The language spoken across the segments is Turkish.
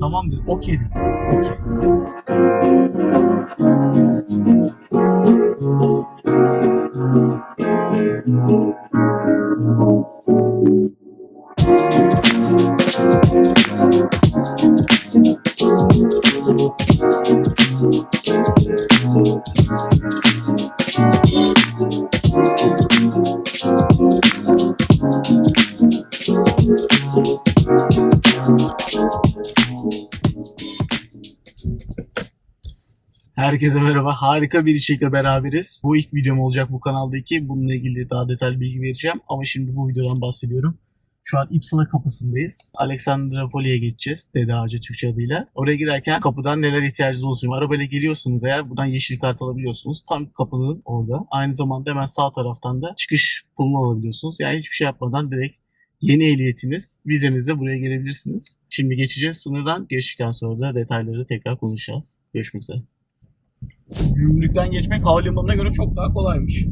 Tamam dedim. Okey dedim. Okey. Herkese merhaba. Harika bir içerikle beraberiz. Bu ilk videom olacak bu kanaldaki. Bununla ilgili daha detaylı bilgi vereceğim. Ama şimdi bu videodan bahsediyorum. Şu an İpsala kapısındayız. Alexandrapoli'ye geçeceğiz. Dede Ağacı Türkçe adıyla. Oraya girerken kapıdan neler ihtiyacınız olsun. Arabayla geliyorsanız eğer buradan yeşil kart alabiliyorsunuz. Tam kapının orada. Aynı zamanda hemen sağ taraftan da çıkış pulunu alabiliyorsunuz. Yani hiçbir şey yapmadan direkt yeni ehliyetiniz, vizenizle buraya gelebilirsiniz. Şimdi geçeceğiz. Sınırdan geçtikten sonra da detayları tekrar konuşacağız. Görüşmek üzere. Gümrükten geçmek havalimanına göre çok daha kolaymış.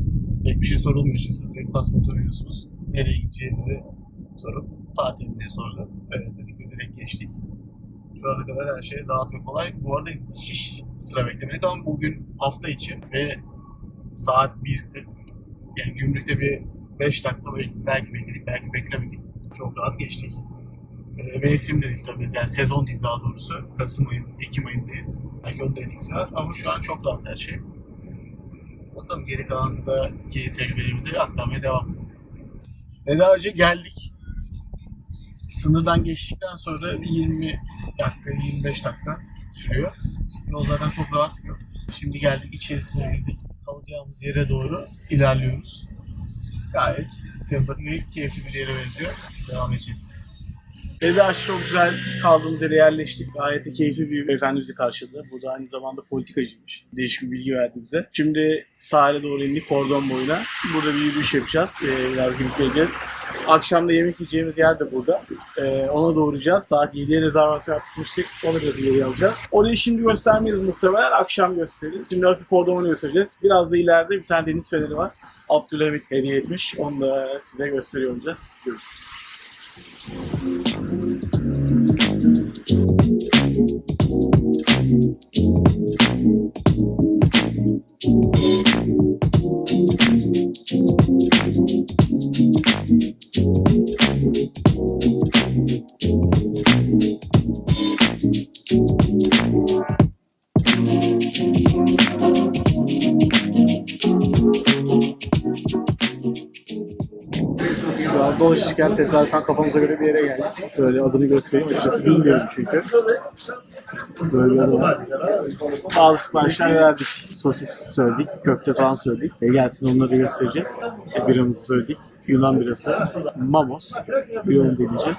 Pek bir şey sorulmuyor işte. Siz direkt pasaportu veriyorsunuz. Nereye gideceğinizi sorup tatiline sordum. Evet dedik ve direkt geçtik. Şu ana kadar her şey rahat ve kolay. Bu arada hiç sıra beklemedik ama bugün hafta içi ve saat 1.40. Yani gümrükte bir 5 dakika belki, belki bekledik, belki beklemedik. Çok rahat geçtik. E, mevsim de değil tabii. Yani sezon değil daha doğrusu. Kasım ayı, Ekim ayındayız. Belki onun da etkisi var ama şu an çok rahat her şey. Bakalım geri kalanındaki tecrübelerimizi aktarmaya devam. Dede Ağacı geldik. Sınırdan geçtikten sonra bir 20 dakika, 25 dakika sürüyor. Yol zaten çok rahat bir yol. Şimdi geldik içerisine girdik. Kalacağımız yere doğru ilerliyoruz. Gayet sempatik ve keyifli bir yere benziyor. Devam edeceğiz. Ağaç çok güzel kaldığımız yere yerleştik. Gayet de keyifli bir beyefendi karşıladı. Burada aynı zamanda politikacıymış. Değişik bir bilgi verdi bize. Şimdi sahile doğru indik kordon boyuna. Burada bir yürüyüş yapacağız. Ee, biraz gidip geleceğiz. Akşam da yemek yiyeceğimiz yer de burada. Ee, ona doğrayacağız. Saat 7'ye rezervasyon yapmıştık. Onu biraz ileri alacağız. Orayı şimdi göstermeyiz muhtemelen. Akşam gösteririz. Şimdi hafif kordonu göstereceğiz. Biraz da ileride bir tane deniz feneri var. Abdülhamit hediye etmiş. Onu da size gösteriyor olacağız. Görüşürüz. Şu an dolaşırken tesadüfen kafamıza göre bir yere geldik. Şöyle adını göstereyim. Açıkçası bilmiyorum çünkü. Böyle bir adı var. Bazı siparişler verdik. Sosis söyledik, köfte falan söyledik. E gelsin onları da göstereceğiz. E, biramızı söyledik. Yunan birası, Mamos. Bir onu deneyeceğiz.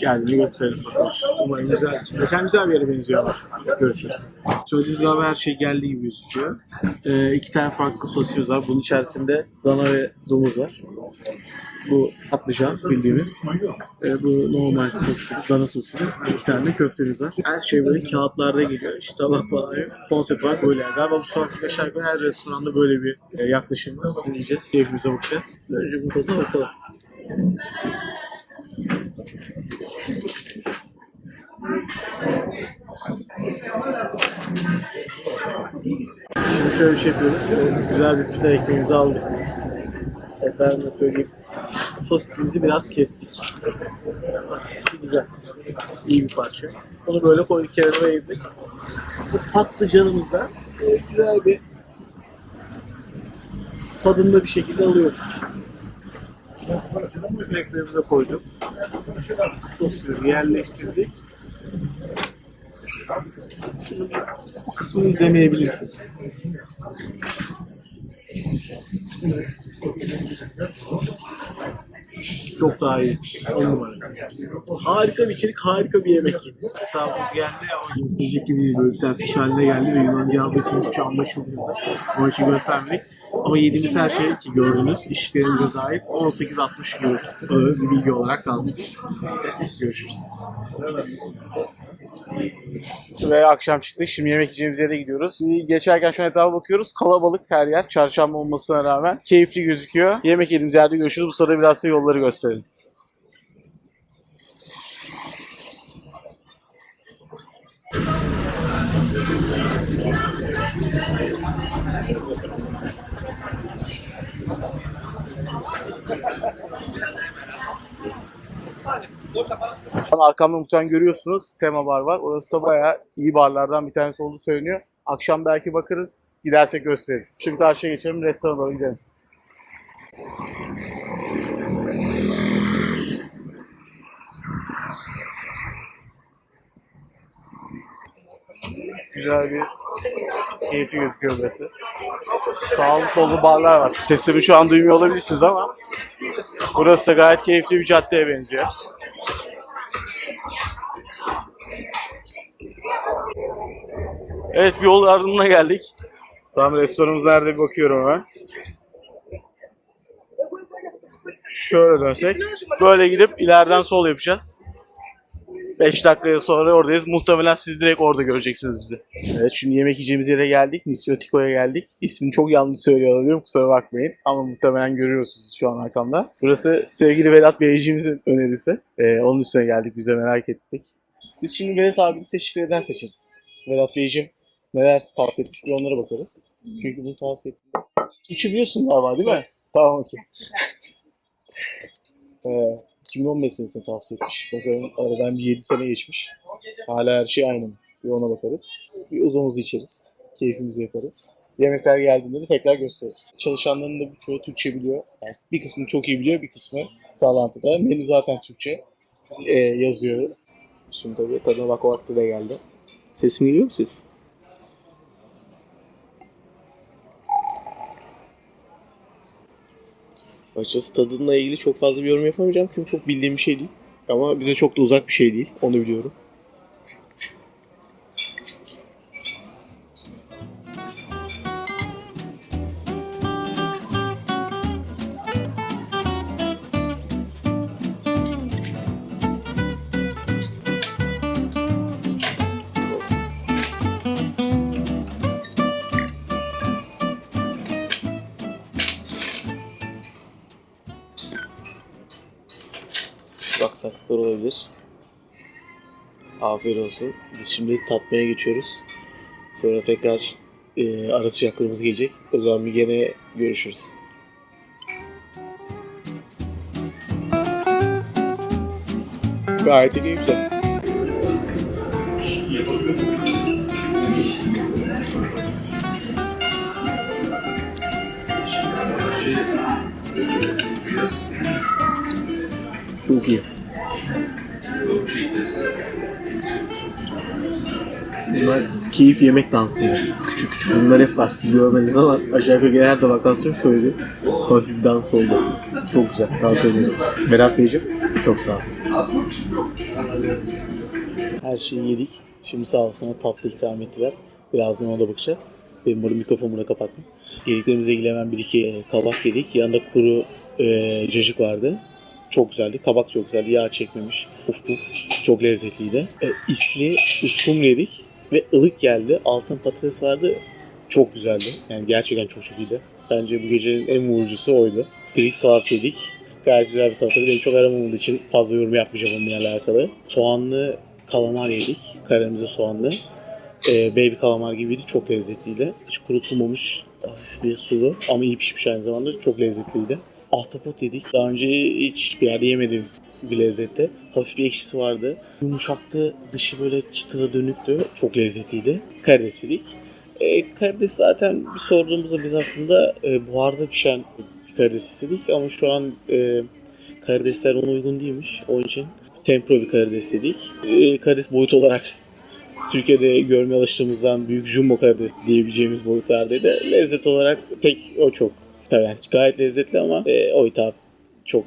Geldiğini gösterelim bakalım. Umarım güzel. Mekan güzel bir yere benziyor ama. Görüşürüz. Söylediğimiz galiba her şey geldiği gibi gözüküyor. E, iki tane farklı sosimiz var. Bunun içerisinde dana ve domuz var. Bu patlıcan bildiğimiz. E, bu normal sosisimiz, dana sosisimiz. İki tane de köftemiz var. Her şey böyle kağıtlarda geliyor. İşte tabak falan. Konsept var böyle. Galiba bu sokakta aşağı yukarı her restoranda böyle bir e, yaklaşım var. Keyfimize bakacağız. Önce bu tadına bakalım. Şimdi şöyle bir şey yapıyoruz. Güzel bir pita ekmeğimizi aldık. Efendim söyleyeyim. Sosisimizi biraz kestik. Güzel. İyi bir parça. Onu böyle koyduk kenara eğdik. Bu patlıcanımızdan güzel bir tadında bir şekilde alıyoruz. Ekmeğimize koyduk. Sosimizi yerleştirdik. Şimdi bu kısmını izlemeyebilirsiniz. Çok daha iyi. On numara. Harika bir içerik, harika bir yemek. Hesabımız geldi ama gösterecek gibi değil. Böyle bir tane fiş haline geldi ve Yunanca aldığı için hiçbir şey anlaşılmıyor. Onun için göstermedik. Ama yediğimiz her şey ki gördünüz işlerimize dair 18-60 euro. Öyle bir bilgi olarak kalsın. Görüşürüz. Ve akşam çıktık. Şimdi yemek yiyeceğimiz yere gidiyoruz. Geçerken şu etrafa bakıyoruz. Kalabalık her yer. Çarşamba olmasına rağmen. Keyifli gözüküyor. Yemek yediğimiz yerde görüşürüz. Bu sırada biraz size yolları gösterelim. Şu an arkamda muhtemelen görüyorsunuz. Tema bar var. Orası da bayağı iyi barlardan bir tanesi olduğu söyleniyor. Akşam belki bakarız. Gidersek gösteririz. Şimdi karşıya geçelim. Restorana doğru gidelim. Güzel bir keyifli gözüküyor burası. Sağlı sollu barlar var. Sesimi şu an duymuyor olabilirsiniz ama burası da gayet keyifli bir caddeye benziyor. Evet bir yol yardımına geldik. Tam restoranımız nerede bir bakıyorum hemen. Şöyle dönsek. Böyle gidip ileriden sol yapacağız. 5 dakika sonra oradayız. Muhtemelen siz direkt orada göreceksiniz bizi. Evet şimdi yemek yiyeceğimiz yere geldik. Nisyotiko'ya geldik. İsmini çok yanlış söylüyor olabilirim kusura bakmayın. Ama muhtemelen görüyorsunuz şu an arkamda. Burası sevgili Vedat Beyciğimizin önerisi. Ee, onun üstüne geldik biz de merak ettik. Biz şimdi Vedat abi seçtiklerden seçeriz. Vedat Beyciğim neler tavsiye etmiş bir onlara bakarız. Çünkü bunu tavsiye ettim. Üçü biliyorsun galiba değil mi? Tamam okey. Ee, 2015 senesinde tavsiye etmiş. Bakalım aradan bir 7 sene geçmiş. Hala her şey aynı mı? Bir ona bakarız. Bir uzamızı içeriz. Keyfimizi yaparız. Yemekler geldiğinde de tekrar gösteririz. Çalışanların da birçoğu Türkçe biliyor. Yani bir kısmı çok iyi biliyor, bir kısmı sağlantıda. Menü zaten Türkçe ee, yazıyor. Şimdi tabii tadına bak o vakti de geldi. Sesim geliyor mu ses? Açıkçası tadınla ilgili çok fazla bir yorum yapamayacağım çünkü çok bildiğim bir şey değil. Ama bize çok da uzak bir şey değil. Onu biliyorum. Aksaklıklar olabilir. Afiyet olsun. Biz şimdi tatmaya geçiyoruz. Sonra tekrar e, ara sıcaklarımız gelecek. O zaman bir gene görüşürüz. Gayet de keyifli. Çok iyi. Bunlar keyif yemek dansı yani. Küçük küçük bunlar hep var. Siz görmeniz ama aşağı yukarı her tabakasyon şöyle bir hafif bir dans oldu. Çok güzel. Tavsiye ederiz. Berat Beyciğim çok sağ ol. Her şeyi yedik. Şimdi sağ olsun tatlı ikram ettiler. Birazdan ona da bakacağız. Benim burada mikrofonumu da kapattım. Yediklerimizle ilgili hemen bir iki e, kabak yedik. Yanında kuru e, cacık vardı. Çok güzeldi. Kabak çok güzeldi. Yağ çekmemiş. Uf puf. Çok lezzetliydi. E, isli uskumru yedik. Ve ılık geldi. Altın patates vardı. Çok güzeldi. Yani gerçekten çok çok iyiydi. Bence bu gecenin en vurucusu oydu. Greek salat yedik. Gayet güzel bir salataydı. Benim çok aramamadığı için fazla yorum yapmayacağım onunla alakalı. Soğanlı kalamar yedik. Karamelize soğanlı. Ee, baby kalamar gibiydi. Çok lezzetliydi. Hiç kurutulmamış bir sulu ama iyi pişmiş aynı zamanda. Çok lezzetliydi. Ahtapot yedik. Daha önce hiç bir yerde yemediğim bir lezzette. Hafif bir ekşisi vardı. Yumuşaktı. Dışı böyle çıtıra dönüktü. Çok lezzetliydi. Karides yedik. E, karides zaten bir sorduğumuzda biz aslında e, buharda pişen bir karides istedik ama şu an e, karidesler ona uygun değilmiş. Onun için tempro bir karides dedik. E, karides boyut olarak Türkiye'de görmeye alıştığımızdan büyük jumbo karides diyebileceğimiz boyutlardaydı. Lezzet olarak tek o çok yani gayet lezzetli ama e, o hitap çok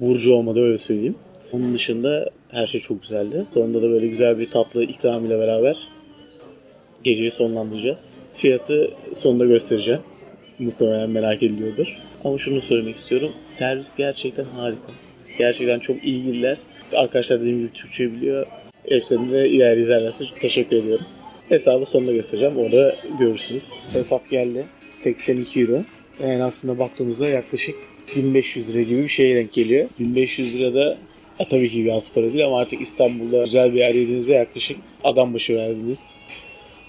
vurucu olmadı öyle söyleyeyim. Onun dışında her şey çok güzeldi. Sonunda da böyle güzel bir tatlı ikram ile beraber geceyi sonlandıracağız. Fiyatı sonunda göstereceğim. Muhtemelen merak ediliyordur. Ama şunu söylemek istiyorum. Servis gerçekten harika. Gerçekten çok ilgililer. Arkadaşlar dediğim gibi Türkçe biliyor. Hepsini de ileri izlerlerse teşekkür ediyorum. Hesabı sonunda göstereceğim. Orada görürsünüz. Hesap geldi. 82 euro. Yani aslında baktığımızda yaklaşık 1500 lira gibi bir şeye denk geliyor. 1500 lira da e, tabii ki bir az para değil ama artık İstanbul'da güzel bir yer yediğinizde yaklaşık adam başı verdiğiniz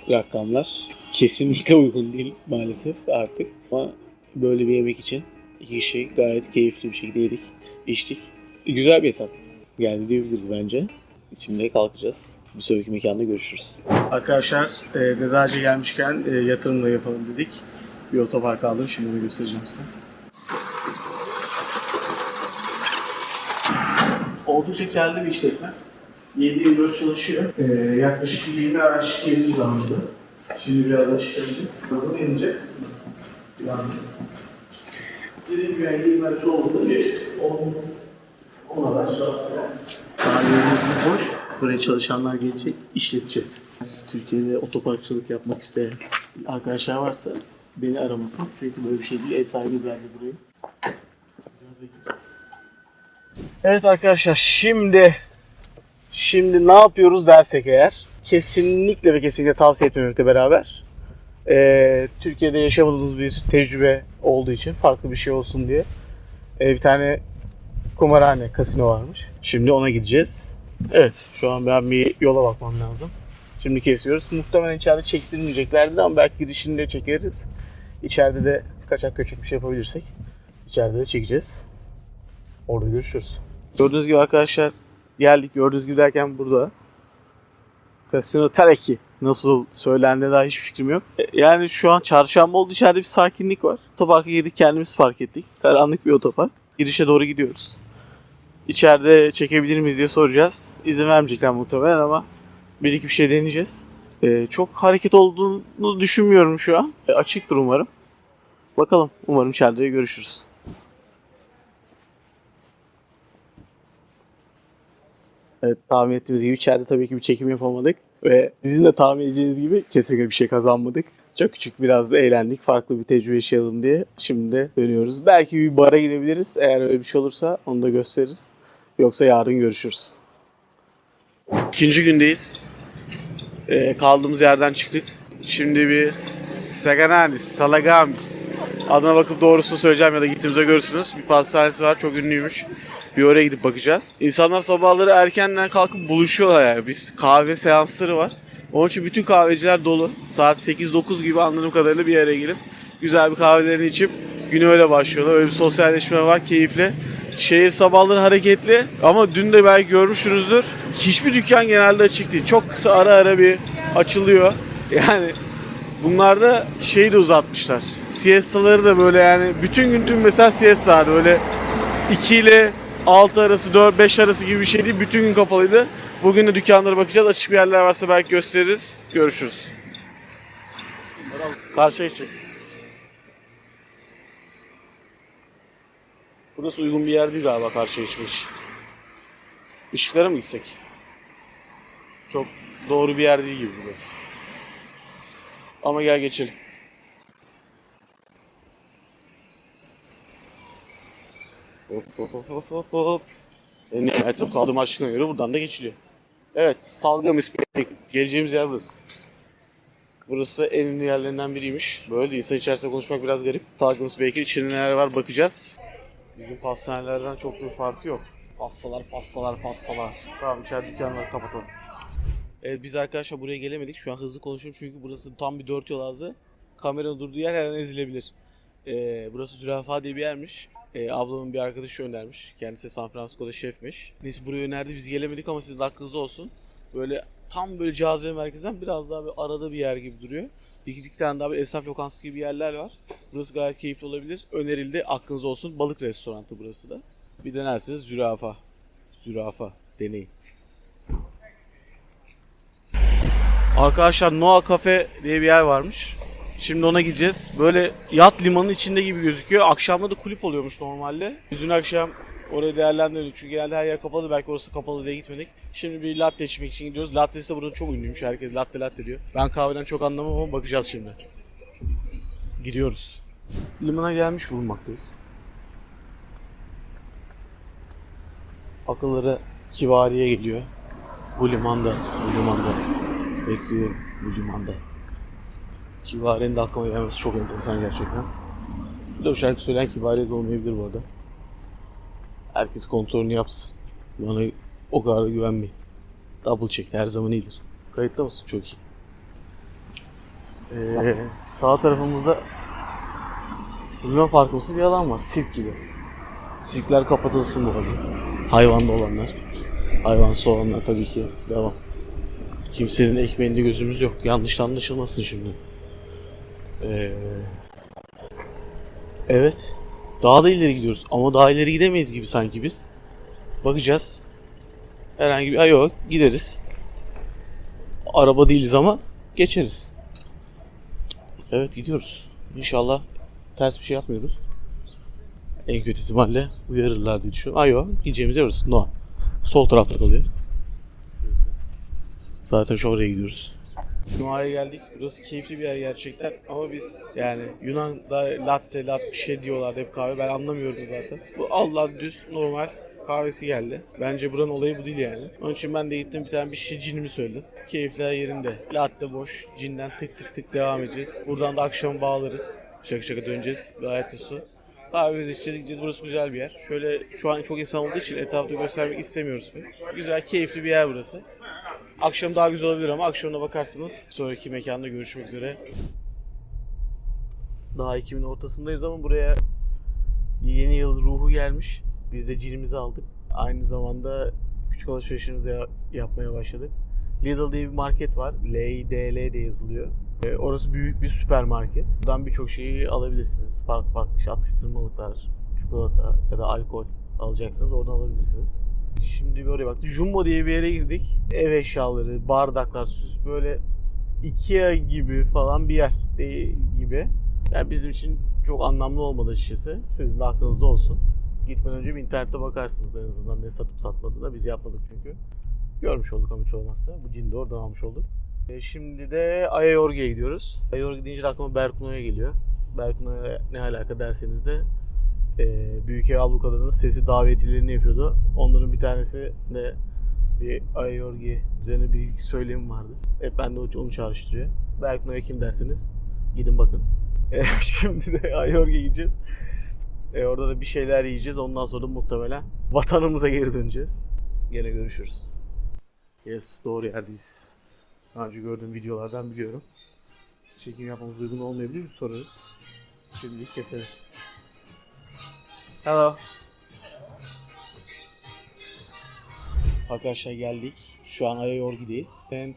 rakamlar kesinlikle uygun değil maalesef artık. Ama böyle bir yemek için iki kişi gayet keyifli bir şekilde yedik, içtik. Güzel bir hesap geldi diyebiliriz bence. Şimdi kalkacağız. Bir sonraki mekanda görüşürüz. Arkadaşlar e, Dedacı gelmişken e, yatırım da yapalım dedik. Bir otopark aldım. Şimdi onu göstereceğim size. Oldukça karlı bir işletme. 7-24 çalışıyor. E, yaklaşık 20 araç geldiği zamanında. Şimdi birazdan çıkaracağım. Bunu inecek. Yani Dediğim gibi yani 20 araç olmasa bir 10 10 araç. Daha gördüğünüz gibi boş. Buraya çalışanlar gelecek, işleteceğiz. Türkiye'de otoparkçılık yapmak isteyen arkadaşlar varsa beni aramasın. Çünkü böyle bir şey değil. Ev sahibi verdi burayı. Evet arkadaşlar şimdi şimdi ne yapıyoruz dersek eğer kesinlikle ve kesinlikle tavsiye etmemekle beraber eee, Türkiye'de yaşamadığımız bir tecrübe olduğu için farklı bir şey olsun diye eee, bir tane kumarhane, kasino varmış. Şimdi ona gideceğiz. Evet, şu an ben bir yola bakmam lazım. Şimdi kesiyoruz. Muhtemelen içeride çektirmeyeceklerdi ama belki girişinde çekeriz. İçeride de kaçak köçek bir şey yapabilirsek içeride de çekeceğiz. Orada görüşürüz. Gördüğünüz gibi arkadaşlar geldik. Gördüğünüz gibi derken burada. Casino Tereki nasıl söylendiğine daha hiçbir fikrim yok. E, Yani şu an çarşamba oldu içeride bir sakinlik var. Otoparka girdik kendimiz park ettik. Karanlık bir otopark. Girişe doğru gidiyoruz. İçeride çekebilir miyiz diye soracağız. İzin vermeyecekler muhtemelen ama bir iki bir şey deneyeceğiz. E, çok hareket olduğunu düşünmüyorum şu an. E, açıktır umarım. Bakalım. Umarım içeride görüşürüz. Evet tahmin ettiğimiz gibi içeride tabii ki bir çekim yapamadık. Ve sizin de tahmin edeceğiniz gibi kesinlikle bir şey kazanmadık. Çok küçük biraz da eğlendik. Farklı bir tecrübe yaşayalım diye. Şimdi de dönüyoruz. Belki bir bara gidebiliriz. Eğer öyle bir şey olursa onu da gösteririz. Yoksa yarın görüşürüz. İkinci gündeyiz. Ee, kaldığımız yerden çıktık. Şimdi bir Sagananis, Salagamis adına bakıp doğrusunu söyleyeceğim ya da gittiğimizde görürsünüz. Bir pastanesi var çok ünlüymüş. Bir oraya gidip bakacağız. İnsanlar sabahları erkenden kalkıp buluşuyorlar yani. Biz kahve seansları var. Onun için bütün kahveciler dolu. Saat 8-9 gibi anladığım kadarıyla bir yere gelip güzel bir kahvelerini içip güne öyle başlıyorlar. Öyle bir sosyalleşme var keyifli. Şehir sabahları hareketli ama dün de belki görmüşsünüzdür. Hiçbir dükkan genelde açık değil. Çok kısa ara ara bir açılıyor. Yani bunlarda şeyi de uzatmışlar. Siestaları da böyle yani bütün gün dün mesela siesta vardı. Öyle 2 ile 6 arası 4 5 arası gibi bir şey değil. Bütün gün kapalıydı. Bugün de dükkanlara bakacağız. Açık bir yerler varsa belki gösteririz. Görüşürüz. Karşıya geçeceğiz. Burası uygun bir yer değil galiba karşıya geçmek. Işıklara mı gitsek? Çok doğru bir yer değil gibi burası. Ama gel geçelim. Hop hop hop hop hop hop. E, nimetim kaldığım aşkına göre buradan da geçiliyor. Evet, Salgam ismi. Geleceğimiz yer burası. Burası en ünlü yerlerinden biriymiş. Böyle de insan içerisinde konuşmak biraz garip. Salgımız belki içinde neler var bakacağız. Bizim pastanelerden çok da bir farkı yok. Pastalar, pastalar, pastalar. Tamam içeride dükkanları kapatalım. Evet biz arkadaşlar buraya gelemedik. Şu an hızlı konuşuyorum çünkü burası tam bir dört yol ağzı. Kameranın durduğu yer her an ezilebilir. Ee, burası Zürafa diye bir yermiş. Ee, ablamın bir arkadaşı önermiş. Kendisi San Francisco'da şefmiş. Neyse buraya önerdi biz gelemedik ama sizin de aklınızda olsun. Böyle tam böyle cazibe merkezden biraz daha bir arada bir yer gibi duruyor. Bir iki tane daha bir esnaf lokantası gibi yerler var. Burası gayet keyifli olabilir. Önerildi aklınızda olsun. Balık restoranı burası da. Bir denerseniz zürafa. Zürafa deneyin. Arkadaşlar Noa Cafe diye bir yer varmış. Şimdi ona gideceğiz. Böyle yat limanın içinde gibi gözüküyor. Akşamda da kulüp oluyormuş normalde. Biz dün akşam orayı değerlendirdik. Çünkü genelde her yer kapalı. Belki orası kapalı diye gitmedik. Şimdi bir latte içmek için gidiyoruz. Lattesi de burada çok ünlüymüş. Herkes latte latte diyor. Ben kahveden çok anlamam ama bakacağız şimdi. Gidiyoruz. Limana gelmiş bulunmaktayız. Akılları kibariye geliyor. Bu limanda, bu limanda. Bekliyorum bu limanda. Kibariye'nin de aklıma gelmesi çok enteresan gerçekten. Bir de o şarkı söyleyen Kibariye de olmayabilir bu arada. Herkes kontrolünü yapsın. Bana o kadar da güvenmeyin. Double check her zaman iyidir. Kayıtta mısın? Çok iyi. Ee, sağ tarafımızda Luna Parkımsı bir alan var. Sirk gibi. Sirkler kapatılsın bu arada. Hayvanlı olanlar. Hayvansız olanlar tabii ki devam. Kimsenin ekmeğinde gözümüz yok. Yanlış anlaşılmasın şimdi. Ee, evet. Daha da ileri gidiyoruz. Ama daha ileri gidemeyiz gibi sanki biz. Bakacağız. Herhangi bir... Ay yok gideriz. Araba değiliz ama geçeriz. Evet gidiyoruz. İnşallah ters bir şey yapmıyoruz. En kötü ihtimalle uyarırlar diye düşünüyorum. Ay yok gideceğimiz yer orası. No. Sol tarafta kalıyor. Şurası. Zaten şu oraya gidiyoruz. Noa'ya geldik. Burası keyifli bir yer gerçekten. Ama biz yani Yunan'da latte, lat bir şey diyorlar hep kahve. Ben anlamıyorum zaten. Bu Allah düz normal kahvesi geldi. Bence buranın olayı bu değil yani. Onun için ben de gittim bir tane bir şey cinimi söyledim. Keyifler yerinde. Latte boş. Cinden tık tık tık devam edeceğiz. Buradan da akşam bağlarız. Şaka şaka döneceğiz. Gayet su. Kahvemizi içeceğiz gideceğiz. Burası güzel bir yer. Şöyle şu an çok insan olduğu için etrafta göstermek istemiyoruz. pek. Güzel, keyifli bir yer burası. Akşam daha güzel olabilir ama akşamına bakarsınız. Sonraki mekanda görüşmek üzere. Daha Ekim'in ortasındayız ama buraya yeni yıl ruhu gelmiş. Biz de cinimizi aldık. Aynı zamanda küçük alışverişimizi yapmaya başladık. Lidl diye bir market var. L-I-D-L diye yazılıyor. Ee, Orası büyük bir süpermarket. Buradan birçok şeyi alabilirsiniz. Farklı farklı işte atıştırmalıklar, çikolata ya da alkol alacaksınız. Oradan alabilirsiniz. Şimdi oraya baktık. Jumbo diye bir yere girdik. Ev eşyaları, bardaklar, süs böyle Ikea gibi falan bir yer gibi. Yani bizim için çok anlamlı olmadı açıkçası. Sizin de aklınızda olsun. Gitmeden önce bir internette bakarsınız en azından ne satıp satmadığına. Biz yapmadık çünkü. Görmüş olduk ama hiç olmazsa. Bu cini de oradan almış olduk. E, şimdi de Ayayorgi'ye gidiyoruz. Ayayorgi deyince de aklıma Berkuno'ya geliyor. Berkuno'ya ne alaka derseniz de e, Büyük Ev Ablukaları'nın sesi davetilerini yapıyordu. Onların bir tanesi de bir Ayayorgi üzerine bir ilk söylemi vardı. Hep bende o- onu çağrıştırıyor. Berkuno'ya kim derseniz gidin bakın. E, şimdi de Ayayorgi'ye gideceğiz. E, orada da bir şeyler yiyeceğiz. Ondan sonra muhtemelen vatanımıza geri döneceğiz. Gene görüşürüz. Yes, doğru yerdeyiz. Daha önce gördüğüm videolardan biliyorum. Çekim yapmamız uygun olmayabilir, bir sorarız. Şimdilik keselim. Hello. Arkadaşlar geldik. Şu an Ayayorgi'deyiz. Sen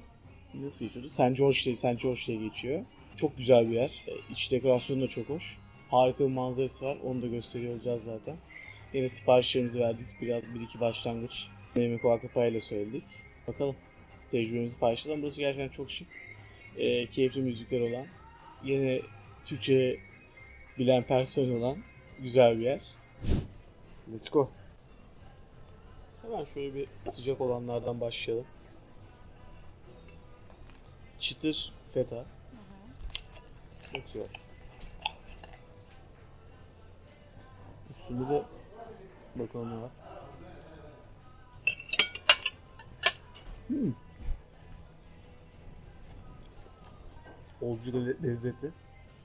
nasıl geçiyordu? St. George St. George geçiyor. Çok güzel bir yer. E, İç dekorasyonu da çok hoş. Harika bir manzarası var. Onu da gösteriyor olacağız zaten. Yine siparişlerimizi verdik. Biraz bir iki başlangıç. Yemek olarak payla söyledik. Bakalım. Tecrübemizi paylaşacağız. Burası gerçekten çok şık. E, keyifli müzikler olan. Yine Türkçe bilen personel olan güzel bir yer. Let's go. Hemen şöyle bir sıcak olanlardan başlayalım. Çıtır feta. Açacağız. Üstünde de bakalım ne var. Hmm. Da le- lezzetli.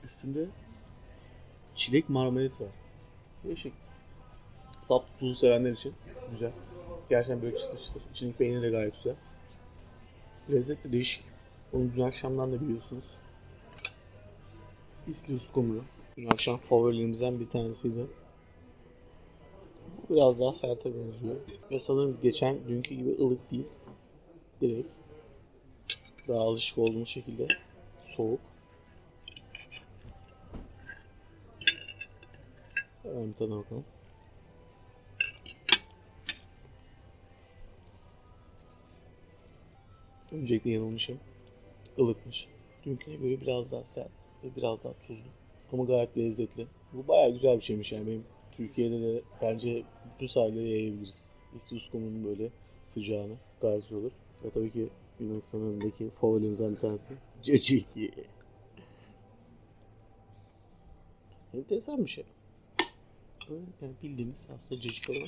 Üstünde çilek marmelat var. Değişik. Tatlı tuzlu sevenler için güzel. Gerçekten böyle çıtır çıtır. İçindeki peynir de gayet güzel. Lezzetli değişik. Onu dün akşamdan da biliyorsunuz. İslius kumru. Dün akşam favorilerimizden bir tanesiydi. Bu biraz daha serte benziyor. Ve sanırım geçen dünkü gibi ılık değil. Direkt daha alışık olduğumuz şekilde soğuk. Bir tadına bakalım. Öncelikle yanılmışım. Ilıkmış. Dünküne göre biraz daha sert ve biraz daha tuzlu. Ama gayet lezzetli. Bu bayağı güzel bir şeymiş yani. Benim Türkiye'de de bence bütün sahillere yayabiliriz. İstiuskum'un böyle sıcağını gayet olur. Ve tabii ki Yunanistan'ın önündeki favorilerimizden bir tanesi. Caciki. Enteresan bir şey. Böyle yani bildiğimiz aslında cacık ama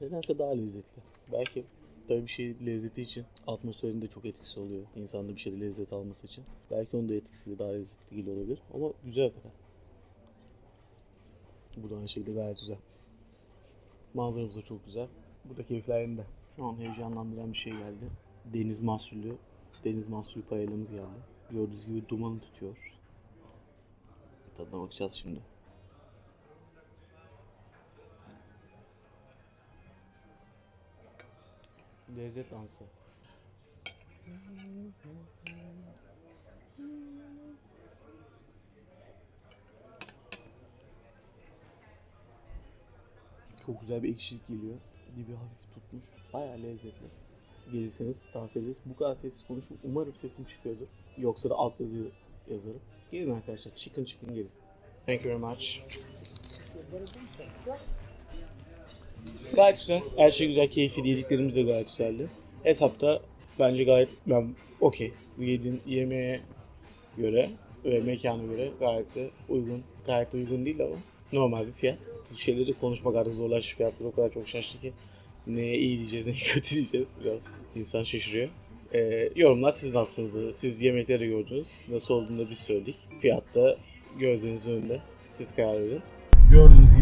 nedense daha lezzetli. Belki Tabii bir şey lezzeti için atmosferin de çok etkisi oluyor. İnsanda bir şeyde lezzet alması için. Belki onun da etkisiyle daha lezzetli geliyor olabilir. Ama güzel hakikaten. Bu da aynı şekilde gayet güzel. Manzaramız da çok güzel. Bu da keyifler yerinde. Şu an heyecanlandıran bir şey geldi. Deniz mahsulü, deniz mahsulü payelamız geldi. Gördüğünüz gibi dumanı tutuyor. Tadına bakacağız şimdi. Lezzet dansı. Çok güzel bir ekşilik geliyor. Dibi hafif tutmuş. Bayağı lezzetli. Gelirseniz tavsiye ederiz. Bu kadar sessiz konuşum. Umarım sesim çıkıyordur. Yoksa da alt yazı yazarım. Gelin arkadaşlar. Chicken chicken gelin. Thank you very much. Gayet güzel. Her şey güzel. Keyifli. Yediklerimiz de gayet güzeldi. Hesapta bence gayet ben okey. Yediğin yemeğe göre ve mekana göre gayet de uygun. Gayet de uygun değil ama normal bir fiyat. Bu şeyleri konuşmak artık zorlaştı. Fiyatlar o kadar çok şaştı ki neye iyi diyeceğiz, neye kötü diyeceğiz. Biraz insan şaşırıyor. Ee, yorumlar siz nasılsınızdı? Siz yemekleri gördünüz. Nasıl olduğunu da biz söyledik. Fiyatta gözlerinizin önünde. Siz karar verin. Gördüğünüz